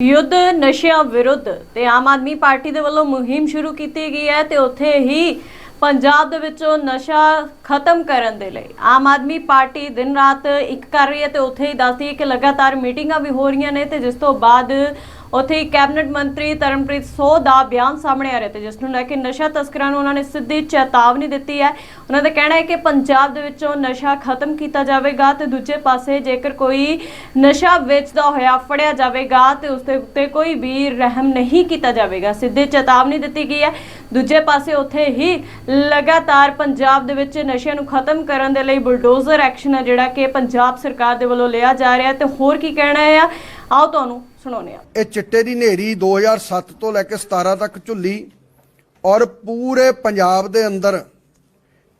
ਯੁੱਧ ਨਸ਼ਿਆਂ ਵਿਰੁੱਧ ਤੇ ਆਮ ਆਦਮੀ ਪਾਰਟੀ ਦੇ ਵੱਲੋਂ ਮੁਹਿੰਮ ਸ਼ੁਰੂ ਕੀਤੀ ਗਈ ਹੈ ਤੇ ਉੱਥੇ ਹੀ ਪੰਜਾਬ ਦੇ ਵਿੱਚੋਂ ਨਸ਼ਾ ਖਤਮ ਕਰਨ ਦੇ ਲਈ ਆਮ ਆਦਮੀ ਪਾਰਟੀ ਦਿਨ ਰਾਤ ਇੱਕ ਕਰ ਰਹੀ ਹੈ ਤੇ ਉੱਥੇ ਹੀ ਦੱਸਦੀ ਹੈ ਕਿ ਲਗਾਤਾਰ ਮੀਟਿੰਗਾਂ ਵੀ ਹੋ ਰਹੀਆਂ ਨੇ ਤੇ ਜਿਸ ਤੋਂ ਬਾਅਦ ਉੱਥੇ ਹੀ ਕੈਬਨਿਟ ਮੰਤਰੀ ਤਰਨਪ੍ਰੀਤ ਸੋ ਦਾ ਬਿਆਨ ਸਾਹਮਣੇ ਆ ਰਿਹਾ ਤੇ ਜਿਸ ਨੂੰ ਲੈ ਕੇ ਨਸ਼ਾ ਤਸਕਰਾਂ ਨੂੰ ਉਹਨਾਂ ਨੇ ਸਿੱਧੀ ਚੇਤਾਵਨੀ ਦਿੱਤੀ ਹੈ। ਉਹਨਾਂ ਦਾ ਕਹਿਣਾ ਹੈ ਕਿ ਪੰਜਾਬ ਦੇ ਵਿੱਚੋਂ ਨਸ਼ਾ ਖਤਮ ਕੀਤਾ ਜਾਵੇਗਾ ਤੇ ਦੂਜੇ ਪਾਸੇ ਜੇਕਰ ਕੋਈ ਨਸ਼ਾ ਵੇਚਦਾ ਹੋਇਆ ਫੜਿਆ ਜਾਵੇਗਾ ਤੇ ਉਸ ਦੇ ਉੱਤੇ ਕੋਈ ਵੀ ਰਹਿਮ ਨਹੀਂ ਕੀਤਾ ਜਾਵੇਗਾ। ਸਿੱਧੀ ਚੇਤਾਵਨੀ ਦਿੱਤੀ ਗਈ ਹੈ। ਦੂਜੇ ਪਾਸੇ ਉੱਥੇ ਹੀ ਲਗਾਤਾਰ ਪੰਜਾਬ ਦੇ ਵਿੱਚ ਨਸ਼ਿਆਂ ਨੂੰ ਖਤਮ ਕਰਨ ਦੇ ਲਈ ਬੁਲਡੋਜ਼ਰ ਐਕਸ਼ਨ ਹੈ ਜਿਹੜਾ ਕਿ ਪੰਜਾਬ ਸਰਕਾਰ ਦੇ ਵੱਲੋਂ ਲਿਆ ਜਾ ਰਿਹਾ ਹੈ। ਤੇ ਹੋਰ ਕੀ ਕਹਿਣਾ ਹੈ? ਆਓ ਤੁਹਾਨੂੰ ਸੁਣਾਉਂਦੇ ਹਾਂ। ਇਹ ਚਿੱਟੇ ਦੀ ਨੇਰੀ 2007 ਤੋਂ ਲੈ ਕੇ 17 ਤੱਕ ਝੁੱਲੀ ਔਰ ਪੂਰੇ ਪੰਜਾਬ ਦੇ ਅੰਦਰ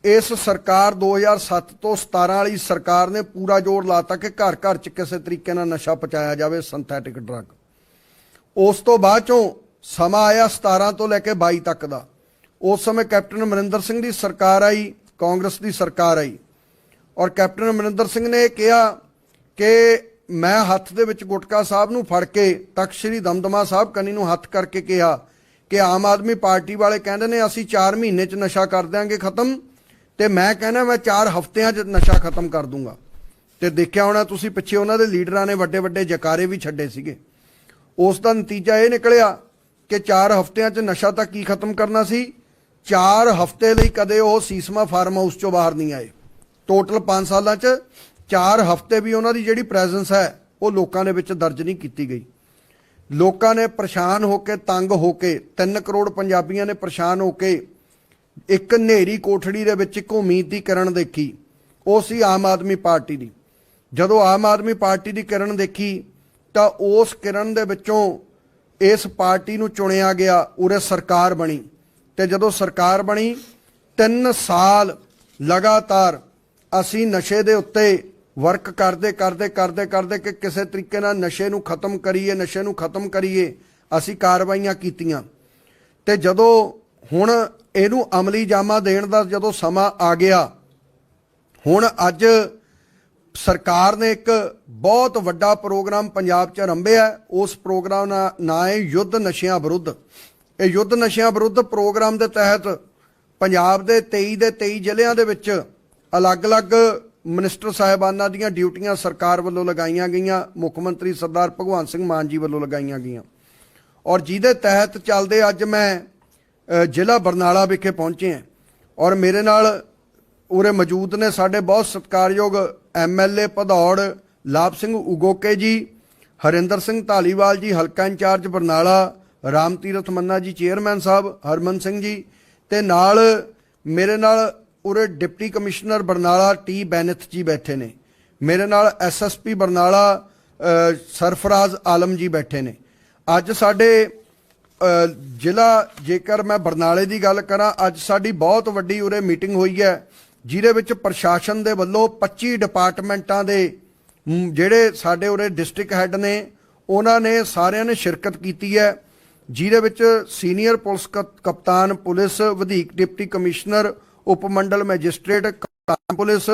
ਇਸ ਸਰਕਾਰ 2007 ਤੋਂ 17 ਵਾਲੀ ਸਰਕਾਰ ਨੇ ਪੂਰਾ ਜ਼ੋਰ ਲਾਤਾ ਕਿ ਘਰ ਘਰ ਚ ਕਿਸੇ ਤਰੀਕੇ ਨਾਲ ਨਸ਼ਾ ਪਹੁੰਚਾਇਆ ਜਾਵੇ ਸਿੰਥੈਟਿਕ ਡਰੱਗ ਉਸ ਤੋਂ ਬਾਅਦ ਚੋਂ ਸਮਾਂ ਆਇਆ 17 ਤੋਂ ਲੈ ਕੇ 22 ਤੱਕ ਦਾ। ਉਸ ਸਮੇਂ ਕੈਪਟਨ ਅਮਰਿੰਦਰ ਸਿੰਘ ਦੀ ਸਰਕਾਰ ਆਈ, ਕਾਂਗਰਸ ਦੀ ਸਰਕਾਰ ਆਈ। ਔਰ ਕੈਪਟਨ ਅਮਰਿੰਦਰ ਸਿੰਘ ਨੇ ਇਹ ਕਿਹਾ ਕਿ ਮੈਂ ਹੱਥ ਦੇ ਵਿੱਚ ਗੁਟਕਾ ਸਾਹਿਬ ਨੂੰ ਫੜ ਕੇ ਤਖਤ ਸ੍ਰੀ ਦਮਦਮਾ ਸਾਹਿਬ ਕੰਨੀ ਨੂੰ ਹੱਥ ਕਰਕੇ ਕਿਹਾ ਕਿ ਆਮ ਆਦਮੀ ਪਾਰਟੀ ਵਾਲੇ ਕਹਿੰਦੇ ਨੇ, ਅਸੀਂ 4 ਮਹੀਨੇ ਚ ਨਸ਼ਾ ਕਰ ਦਿਆਂਗੇ ਖਤਮ ਤੇ ਮੈਂ ਕਹਿੰਦਾ ਮੈਂ 4 ਹਫ਼ਤਿਆਂ ਚ ਨਸ਼ਾ ਖਤਮ ਕਰ ਦੂੰਗਾ। ਤੇ ਦੇਖਿਆ ਹੋਣਾ ਤੁਸੀਂ ਪਿੱਛੇ ਉਹਨਾਂ ਦੇ ਲੀਡਰਾਂ ਨੇ ਵੱਡੇ ਵੱਡੇ ਜਕਾਰੇ ਵੀ ਛੱਡੇ ਸੀਗੇ। ਉਸ ਦਾ ਨਤੀਜਾ ਇਹ ਨਿਕਲਿਆ ਕਿ 4 ਹਫ਼ਤਿਆਂ 'ਚ ਨਸ਼ਾ ਤਾਂ ਕੀ ਖਤਮ ਕਰਨਾ ਸੀ? 4 ਹਫ਼ਤੇ ਲਈ ਕਦੇ ਉਹ ਸੀਸਮਾ ਫਾਰਮ ਹਾਊਸ 'ਚੋਂ ਬਾਹਰ ਨਹੀਂ ਆਏ। ਟੋਟਲ 5 ਸਾਲਾਂ 'ਚ 4 ਹਫ਼ਤੇ ਵੀ ਉਹਨਾਂ ਦੀ ਜਿਹੜੀ ਪ੍ਰੈਜ਼ੈਂਸ ਹੈ, ਉਹ ਲੋਕਾਂ ਦੇ ਵਿੱਚ ਦਰਜ ਨਹੀਂ ਕੀਤੀ ਗਈ। ਲੋਕਾਂ ਨੇ ਪਰੇਸ਼ਾਨ ਹੋ ਕੇ, ਤੰਗ ਹੋ ਕੇ 3 ਕਰੋੜ ਪੰਜਾਬੀਆਂ ਨੇ ਪਰੇਸ਼ਾਨ ਹੋ ਕੇ ਇੱਕ ਹਨੇਰੀ ਕੋਠੜੀ ਦੇ ਵਿੱਚ ਇੱਕ ਉਮੀਦ ਦੀ ਕਿਰਨ ਦੇਖੀ। ਉਹ ਸੀ ਆਮ ਆਦਮੀ ਪਾਰਟੀ ਦੀ। ਜਦੋਂ ਆਮ ਆਦਮੀ ਪਾਰਟੀ ਦੀ ਕਿਰਨ ਦੇਖੀ, ਤਾਂ ਉਸ ਕਿਰਨ ਦੇ ਵਿੱਚੋਂ ਇਸ ਪਾਰਟੀ ਨੂੰ ਚੁਣਿਆ ਗਿਆ ਉਰੇ ਸਰਕਾਰ ਬਣੀ। ਤੇ ਜਦੋਂ ਸਰਕਾਰ ਬਣੀ 3 ਸਾਲ ਲਗਾਤਾਰ ਅਸੀਂ ਨਸ਼ੇ ਦੇ ਉੱਤੇ ਵਰਕ ਕਰਦੇ ਕਰਦੇ ਕਰਦੇ ਕਰਦੇ ਕਿ ਕਿਸੇ ਤਰੀਕੇ ਨਾਲ ਨਸ਼ੇ ਨੂੰ ਖਤਮ ਕਰੀਏ, ਨਸ਼ੇ ਨੂੰ ਖਤਮ ਕਰੀਏ, ਅਸੀਂ ਕਾਰਵਾਈਆਂ ਕੀਤੀਆਂ। ਤੇ ਜਦੋਂ ਹੁਣ ਇਹਨੂੰ ਅਮਲੀ ਜਾਮਾ ਦੇਣ ਦਾ ਜਦੋਂ ਸਮਾਂ ਆ ਗਿਆ, ਹੁਣ ਅੱਜ ਸਰਕਾਰ ਨੇ ਇੱਕ ਬਹੁਤ ਵੱਡਾ ਪ੍ਰੋਗਰਾਮ ਪੰਜਾਬ 'ਚ ਆਰੰਭਿਆ ਉਸ ਪ੍ਰੋਗਰਾਮ ਦਾ ਨਾਂ ਹੈ ਯੁੱਧ ਨਸ਼ਿਆਂ ਵਿਰੁੱਧ। ਇਹ ਯੁੱਧ ਨਸ਼ਿਆਂ ਵਿਰੁੱਧ ਪ੍ਰੋਗਰਾਮ ਦੇ ਤਹਿਤ ਪੰਜਾਬ ਦੇ 23 ਦੇ 23 ਜ਼ਿਲ੍ਹਿਆਂ ਦੇ ਵਿੱਚ ਅਲੱਗ-ਅਲੱਗ ਮਿਨਿਸਟਰ ਸਾਹਿਬਾਨਾਂ ਦੀਆਂ ਡਿਊਟੀਆਂ ਸਰਕਾਰ ਵੱਲੋਂ ਲਗਾਈਆਂ ਗਈਆਂ, ਮੁੱਖ ਮੰਤਰੀ ਸਰਦਾਰ ਭਗਵੰਤ ਸਿੰਘ ਮਾਨ ਜੀ ਵੱਲੋਂ ਲਗਾਈਆਂ ਗਈਆਂ। ਔਰ ਜਿਹਦੇ ਤਹਿਤ ਚੱਲਦੇ ਅੱਜ ਮੈਂ ਜ਼ਿਲ੍ਹਾ ਬਰਨਾਲਾ ਵਿਖੇ ਪਹੁੰਚੇ ਹਾਂ। ਔਰ ਮੇਰੇ ਨਾਲ ਉਰੇ ਮੌਜੂਦ ਨੇ ਸਾਡੇ ਬਹੁਤ ਸਤਿਕਾਰਯੋਗ ਐਮਐਲਏ ਭਦੌੜ, ਲਾਭ ਸਿੰਘ ਉਗੋਕੇ ਜੀ, ਹਰਿੰਦਰ ਸਿੰਘ ਢਾਲੀਵਾਲ ਜੀ, ਹਲਕਾ ਇੰਚਾਰਜ ਬਰਨਾਲਾ, ਰਾਮ ਤੀਰਥ ਮੰਨਾ ਜੀ, ਚੇਅਰਮੈਨ ਸਾਹਿਬ ਹਰਮਨ ਸਿੰਘ ਜੀ ਤੇ ਨਾਲ ਮੇਰੇ ਨਾਲ ਉਰੇ deputy commissioner Barnala T Benith ji ਬੈਠੇ ਨੇ। ਮੇਰੇ ਨਾਲ ਐਸਐਸਪੀ ਬਰਨਾਲਾ ਸਰਫਰਾਜ਼ ਆਲਮ ਜੀ ਬੈਠੇ ਨੇ। ਅੱਜ ਸਾਡੇ ਜ਼ਿਲ੍ਹਾ, ਜੇਕਰ ਮੈਂ ਬਰਨਾਲੇ ਦੀ ਗੱਲ ਕਰਾਂ, ਅੱਜ ਸਾਡੀ ਬਹੁਤ ਵੱਡੀ ਉਰੇ ਮੀਟਿੰਗ ਹੋਈ ਹੈ, ਜਿਹਦੇ ਵਿੱਚ ਪ੍ਰਸ਼ਾਸਨ ਦੇ ਵੱਲੋਂ 25 ਡਿਪਾਰਟਮੈਂਟਾਂ ਦੇ ਜਿਹੜੇ ਸਾਡੇ ਉਰੇ ਡਿਸਟ੍ਰਿਕਟ ਹੈੱਡ ਨੇ, ਉਹਨਾਂ ਨੇ ਸਾਰਿਆਂ ਨੇ ਸ਼ਿਰਕਤ ਕੀਤੀ ਹੈ, ਜਿਹਦੇ ਵਿੱਚ ਸੀਨੀਅਰ ਪੁਲਿਸ ਕ- ਕਪਤਾਨ, ਪੁਲਿਸ, ਵਧੀਕ ਡਿਪਟੀ ਕਮਿਸ਼ਨਰ ਉਪ ਮੰਡਲ ਮੈਜਿਸਟ੍ਰੇਟ ਕਪਤਾਨ ਪੁਲਿਸ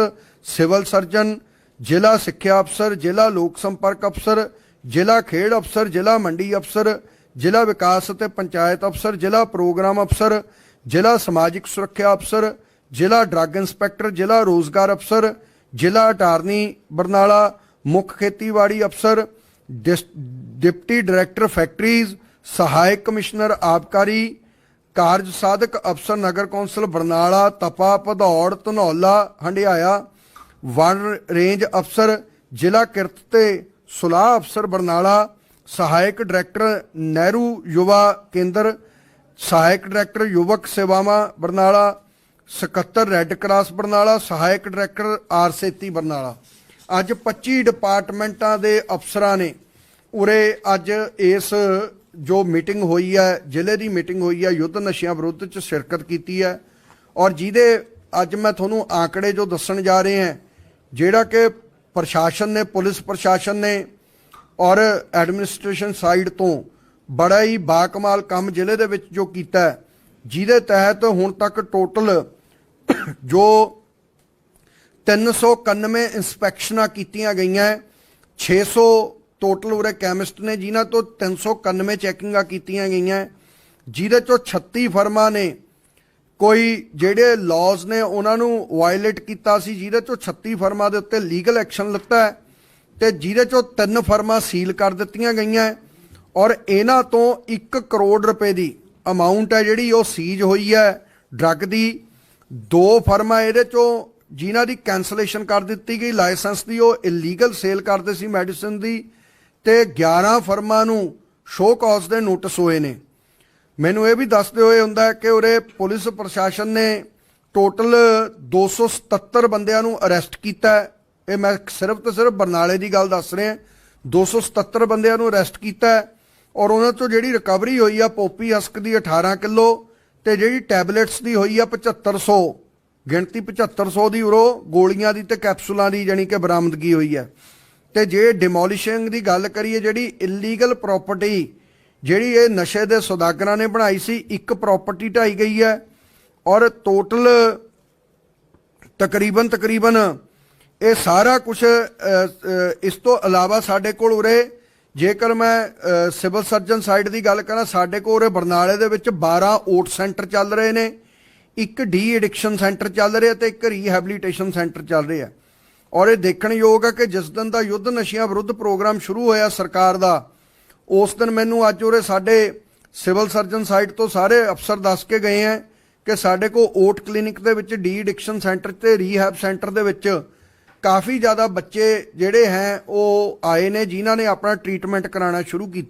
ਸਿਵਲ ਸਰਜਨ ਜ਼ਿਲ੍ਹਾ ਸਿੱਖਿਆ ਅਫਸਰ ਜ਼ਿਲ੍ਹਾ ਲੋਕ ਸੰਪਰਕ ਅਫਸਰ ਜ਼ਿਲ੍ਹਾ ਖੇਡ ਅਫਸਰ ਜ਼ਿਲ੍ਹਾ ਮੰਡੀ ਅਫਸਰ ਜ਼ਿਲ੍ਹਾ ਵਿਕਾਸ ਅਤੇ ਪੰਚਾਇਤ ਅਫਸਰ ਜ਼ਿਲ੍ਹਾ ਪ੍ਰੋਗਰਾਮ ਅਫਸਰ ਜ਼ਿਲ੍ਹਾ ਸਮਾਜਿਕ ਸੁਰੱਖਿਆ ਅਫਸਰ ਜ਼ਿਲ੍ਹਾ ਡਰੱਗ ਇੰਸਪੈਕਟਰ ਜ਼ਿਲ੍ਹਾ ਰੋਜ਼ਗਾਰ ਅਫਸਰ ਜ਼ਿਲ੍ਹਾ ਅਟਾਰਨੀ ਬਰਨਾਲਾ ਮੁੱਖ ਖੇਤੀਬਾੜੀ ਅਫਸਰ ਡਿਸ- ਡਿਪਟੀ ਡਾਇਰੈਕਟਰ ਫੈਕਟਰੀਜ਼ ਸਹਾਇਕ ਕਮਿਸ਼ਨਰ ਆਬਕਾਰੀ ਕਾਰਜ ਸਾਧਕ ਅਫਸਰ ਨਗਰ ਕੌਂਸਲ ਬਰਨਾਲਾ, ਤਪਾ, ਭਦੌੜ, ਧਨੌਲਾ, ਹੰਡਿਆਇਆ ਵਨ ਰੇਂਜ ਅਫਸਰ, ਜ਼ਿਲ੍ਹਾ ਕਿਰਤ ਤੇ ਸੁਲਾਹ ਅਫਸਰ ਬਰਨਾਲਾ, ਸਹਾਇਕ ਡਾਇਰੈਕਟਰ ਨਹਿਰੂ ਯੁਵਾ ਕੇਂਦਰ, ਸਹਾਇਕ ਡਾਇਰੈਕਟਰ ਯੁਵਕ ਸੇਵਾਵਾਂ ਬਰਨਾਲਾ, ਸਕੱਤਰ ਰੈੱਡ ਕਰਾਸ ਬਰਨਾਲਾ, ਸਹਾਇਕ ਡਾਇਰੈਕਟਰ ਆਰਸੇਤੀ ਬਰਨਾਲਾ। ਅੱਜ 25 ਡਿਪਾਰਟਮੈਂਟਾਂ ਦੇ ਅਫਸਰਾਂ ਨੇ ਉਰੇ ਅੱਜ ਇਸ ਜੋ ਮੀਟਿੰਗ ਹੋਈ ਹੈ, ਜ਼ਿਲ੍ਹੇ ਦੀ ਮੀਟਿੰਗ ਹੋਈ ਹੈ, ਯੁੱਧ ਨਸ਼ਿਆਂ ਵਿਰੁੱਧ ਚ ਸ਼ਿਰਕਤ ਕੀਤੀ ਹੈ ਔਰ ਜਿਹਦੇ ਅੱਜ ਮੈਂ ਤੁਹਾਨੂੰ ਆંકੜੇ ਜੋ ਦੱਸਣ ਜਾ ਰਹੇ ਹਾਂ, ਜਿਹੜਾ ਕਿ ਪ੍ਰਸ਼ਾਸਨ ਨੇ, ਪੁਲਿਸ ਪ੍ਰਸ਼ਾਸਨ ਨੇ ਔਰ ਐਡਮਿਨਿਸਟ੍ਰੇਸ਼ਨ ਸਾਈਡ ਤੋਂ ਬੜਾ ਹੀ ਬਾਕਮਾਲ ਕੰਮ ਜ਼ਿਲ੍ਹੇ ਦੇ ਵਿੱਚ ਜੋ ਕੀਤਾ ਜਿਹਦੇ ਤਹਿਤ ਹੁਣ ਤੱਕ ਟੋਟਲ ਜੋ 391 ਇਨਸਪੈਕਸ਼ਨਾਂ ਕੀਤੀਆਂ ਗਈਆਂ 600 ਟੋਟਲ ਉਰੇ ਕੈਮਿਸਟ ਨੇ ਜਿਨ੍ਹਾਂ ਤੋਂ 391 ਚੈਕਿੰਗਾਂ ਕੀਤੀਆਂ ਗਈਆਂ। ਜਿਹਦੇ ਚੋਂ 36 ਫਰਮਾਂ ਨੇ, ਕੋਈ ਜਿਹੜੇ ਲਾਜ਼ ਨੇ ਉਹਨਾਂ ਨੂੰ ਵਾਇਲੇਟ ਕੀਤਾ ਸੀ, ਜਿਹਦੇ ਚੋਂ 36 ਫਰਮਾਂ ਦੇ ਉੱਤੇ ਲੀਗਲ ਐਕਸ਼ਨ ਲਿੱਤਾ ਹੈ ਤੇ ਜਿਹਦੇ ਚੋਂ ਤਿੰਨ ਫਰਮਾਂ ਸੀਲ ਕਰ ਦਿੱਤੀਆਂ ਗਈਆਂ ਔਰ ਇਹਨਾਂ ਤੋਂ 1 ਕਰੋੜ ਰੁਪਏ ਦੀ ਅਮਾਉਂਟ ਹੈ ਜਿਹੜੀ ਉਹ ਸੀਜ਼ ਹੋਈ ਹੈ ਡਰੱਗ ਦੀ। ਦੋ ਫਰਮਾਂ ਇਹਦੇ ਚੋਂ ਜਿਨ੍ਹਾਂ ਦੀ ਕੈਂਸਲੇਸ਼ਨ ਕਰ ਦਿੱਤੀ ਗਈ ਲਾਇਸੈਂਸ ਦੀ, ਉਹ ਇਲੀਗਲ ਸੇਲ ਕਰਦੇ ਸੀ ਮੈਡੀਸਿਨ ਦੀ। ਤੇ 11 ਫਰਮਾਂ ਨੂੰ ਸ਼ੋਅ ਕਾਜ਼ ਦੇ ਨੋਟਿਸ ਹੋਏ ਨੇ। ਮੈਨੂੰ ਇਹ ਵੀ ਦੱਸਦੇ ਹੋਏ ਹੁੰਦਾ ਕਿ ਉਰੇ ਪੁਲਿਸ ਪ੍ਰਸ਼ਾਸਨ ਨੇ ਟੋਟਲ 277 ਬੰਦਿਆਂ ਨੂੰ ਅਰੈਸਟ ਕੀਤਾ ਇਹ ਮੈਂ ਸਿਰਫ ਤੇ ਸਿਰਫ ਬਰਨਾਲੇ ਦੀ ਗੱਲ ਦੱਸ ਰਿਹਾ। 277 ਬੰਦਿਆਂ ਨੂੰ ਅਰੈਸਟ ਕੀਤਾ ਔਰ ਉਹਨਾਂ ਤੋਂ ਜਿਹੜੀ ਰਿਕਵਰੀ ਹੋਈ ਆ ਪੋਪੀ ਹਸਕ ਦੀ 18 ਕਿਲੋ ਤੇ ਜਿਹੜੀ ਟੈਬਲੇਟਸ ਦੀ ਹੋਈ ਆ 7500 ਗਿਣਤੀ 7500 ਦੀ ਉਰੋ ਗੋਲੀਆਂ ਦੀ ਤੇ ਕੈਪਸੂਲਾਂ ਦੀ ਜਾਨੀ ਕਿ ਬਰਾਮਦਗੀ ਹੋਈ ਹੈ। ਤੇ ਜੇ ਡਿਮੋਲਿਸ਼ਿੰਗ ਦੀ ਗੱਲ ਕਰੀਏ ਜਿਹੜੀ ਇਲੀਗਲ ਪ੍ਰਾਪਰਟੀ ਜਿਹੜੀ ਇਹ ਨਸ਼ੇ ਦੇ ਸੌਦਾਗਰਾਂ ਨੇ ਬਣਾਈ ਸੀ, ਇੱਕ ਪ੍ਰਾਪਰਟੀ ਢਾਈ ਗਈ ਹੈ ਔਰ ਟੋਟਲ ਤਕਰੀਬਨ ਤਕਰੀਬਨ ਇਹ ਸਾਰਾ ਕੁਝ ਇਸ ਤੋਂ ਇਲਾਵਾ ਸਾਡੇ ਕੋਲ ਉਰੇ ਜੇਕਰ ਮੈਂ ਸਿਵਲ ਸਰਜਨ ਸਾਈਡ ਦੀ ਗੱਲ ਕਰਾਂ, ਸਾਡੇ ਕੋਲ ਉਰੇ ਬਰਨਾਲੇ ਦੇ ਵਿੱਚ 12 ਓਟ ਸੈਂਟਰ ਚੱਲ ਰਹੇ ਨੇ, ਇੱਕ ਡੀ ਐਡਿਕਸ਼ਨ ਸੈਂਟਰ ਚੱਲ ਰਿਹਾ ਤੇ ਇੱਕ ਰੀਹੈਬਿਲਿਟੇਸ਼ਨ ਸੈਂਟਰ ਚੱਲ ਰਿਹਾ। ਔਰ ਇਹ ਦੇਖਣਯੋਗ ਹੈ ਕਿ ਜਿਸ ਦਿਨ ਦਾ ਯੁੱਧ ਨਸ਼ਿਆਂ ਵਿਰੁੱਧ ਪ੍ਰੋਗਰਾਮ ਸ਼ੁਰੂ ਹੋਇਆ ਸਰਕਾਰ ਦਾ, ਉਸ ਦਿਨ ਮੈਨੂੰ ਅੱਜ ਉਰੇ ਸਾਡੇ ਸਿਵਲ ਸਰਜਨ ਸਾਈਡ ਤੋਂ ਸਾਰੇ ਅਫਸਰ ਦੱਸ ਕੇ ਗਏ ਹੈ ਕਿ ਸਾਡੇ ਕੋਲ ਓਟ ਕਲੀਨਿਕ ਦੇ ਵਿੱਚ ਡੀ ਐਡਿਕਸ਼ਨ ਸੈਂਟਰ ਤੇ ਰੀਹੈਬ ਸੈਂਟਰ ਦੇ ਵਿੱਚ ਕਾਫੀ ਜ਼ਿਆਦਾ ਬੱਚੇ ਜਿਹੜੇ ਹੈ ਉਹ ਆਏ ਨੇ, ਜਿਨ੍ਹਾਂ ਨੇ ਆਪਣਾ ਟ੍ਰੀਟਮੈਂਟ ਕਰਾਉਣਾ ਸ਼ੁਰੂ ਕੀਤਾ।